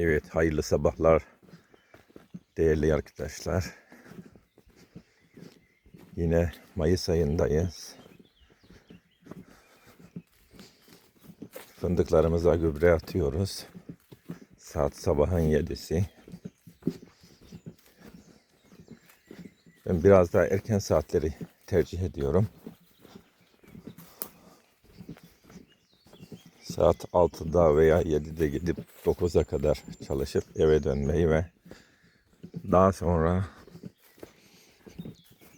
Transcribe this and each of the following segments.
Evet, hayırlı sabahlar değerli arkadaşlar. Yine Mayıs ayındayız. Fındıklarımıza gübre atıyoruz. Saat sabahın yedisi. Ben biraz daha erken saatleri tercih ediyorum. Saat 6'da veya 7'de gidip 9'a kadar çalışıp eve dönmeyi ve daha sonra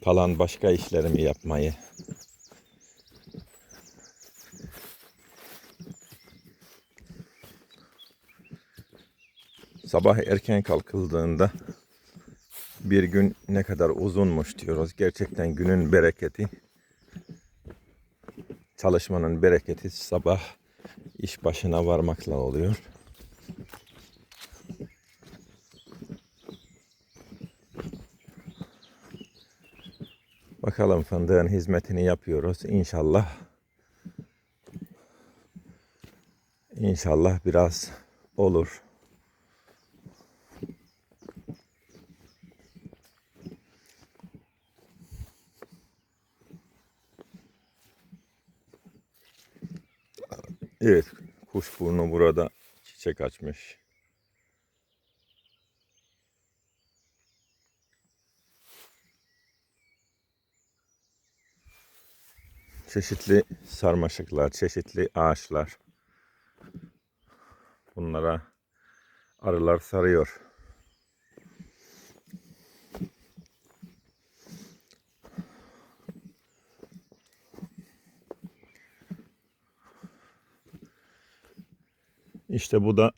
kalan başka işlerimi yapmayı sabah erken kalkıldığında bir gün ne kadar uzunmuş diyoruz. Gerçekten günün bereketi çalışmanın bereketi sabah iş başına varmakla oluyor. Bakalım fındığın hizmetini yapıyoruz. İnşallah İnşallah biraz olur. Evet, kuşburnu burada çiçek açmış. Çeşitli sarmaşıklar, çeşitli ağaçlar. Bunlara arılar sarıyor. İşte bu da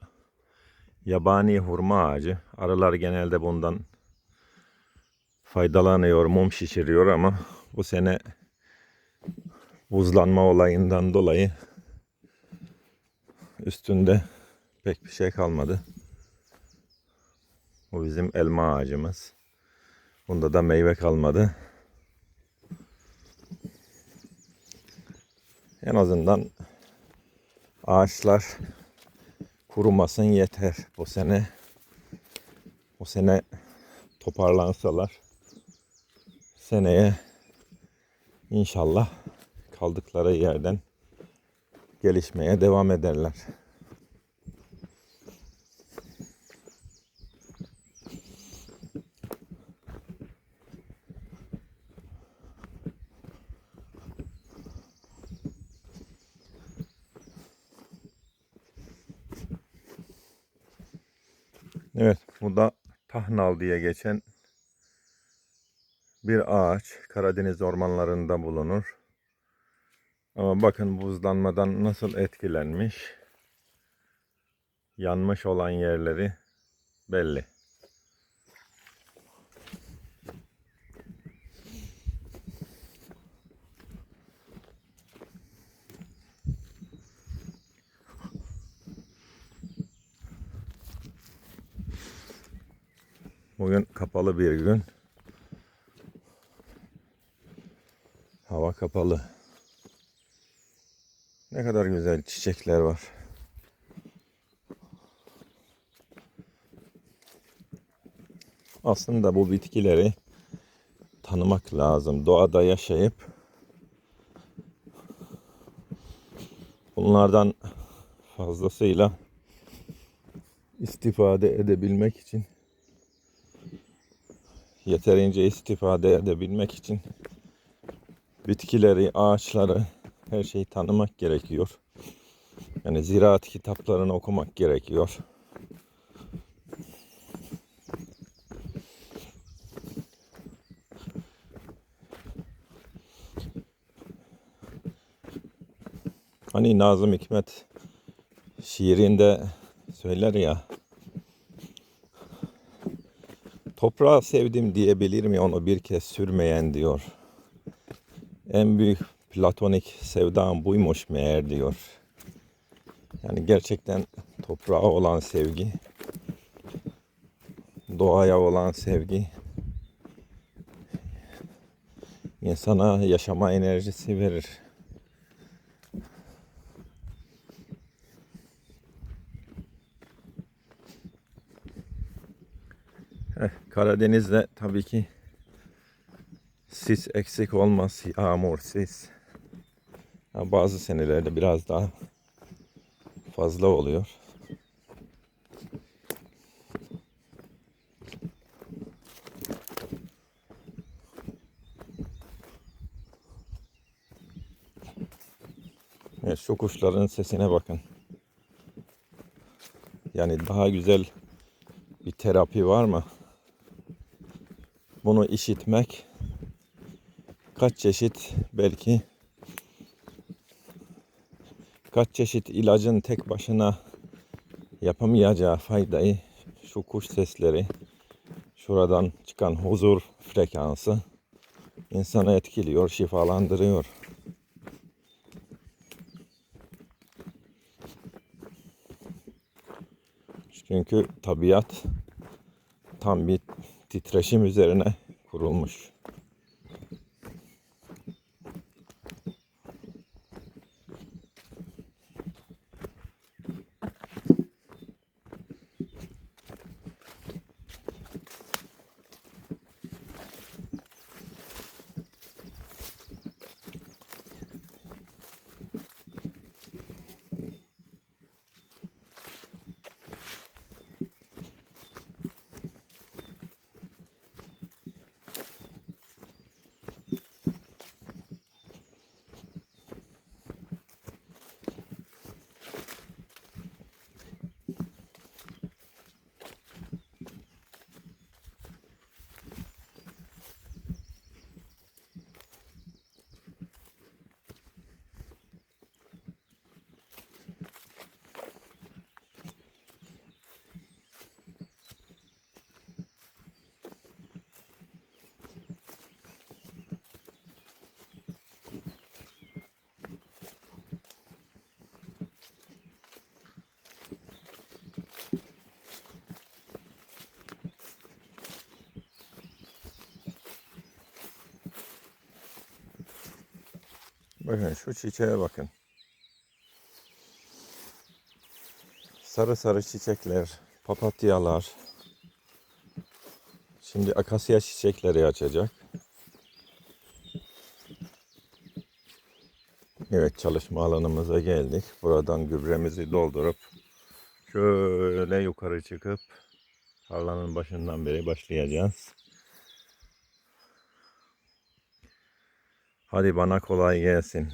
yabani hurma ağacı. Arılar genelde bundan faydalanıyor, mum şişiriyor ama bu sene buzlanma olayından dolayı üstünde pek bir şey kalmadı. Bu bizim elma ağacımız. Bunda da meyve kalmadı. En azından ağaçlar kurumasın yeter bu sene. Bu sene toparlansalar seneye inşallah kaldıkları yerden gelişmeye devam ederler. Bu da Tahnal diye geçen bir ağaç. Karadeniz ormanlarında bulunur. Ama bakın buzlanmadan nasıl etkilenmiş. Yanmış olan yerleri belli. Bugün kapalı bir gün. Hava kapalı. Ne kadar güzel çiçekler var. Aslında bu bitkileri tanımak lazım. Doğada yaşayıp bunlardan fazlasıyla istifade edebilmek için yeterince istifade edebilmek için bitkileri, ağaçları, her şeyi tanımak gerekiyor. Yani ziraat kitaplarını okumak gerekiyor. Hani Nazım Hikmet şiirinde söyler ya Toprağı sevdim diyebilir mi onu bir kez sürmeyen diyor. En büyük platonik sevdam buymuş meğer diyor. Yani gerçekten toprağa olan sevgi, doğaya olan sevgi insana yaşama enerjisi verir. Eh, Karadeniz'de tabii ki sis eksik olmaz. Yağmur, sis. Ha, bazı senelerde biraz daha fazla oluyor. Evet, şu kuşların sesine bakın. Yani daha güzel bir terapi var mı? Bunu işitmek kaç çeşit belki kaç çeşit ilacın tek başına yapamayacağı faydayı şu kuş sesleri şuradan çıkan huzur frekansı insanı etkiliyor, şifalandırıyor. Çünkü tabiat tam bir titreşim üzerine kurulmuş. Bakın şu çiçeğe bakın. Sarı sarı çiçekler, papatyalar. Şimdi akasya çiçekleri açacak. Evet çalışma alanımıza geldik. Buradan gübremizi doldurup şöyle yukarı çıkıp tarlanın başından beri başlayacağız. Hadi bana kolay gelsin.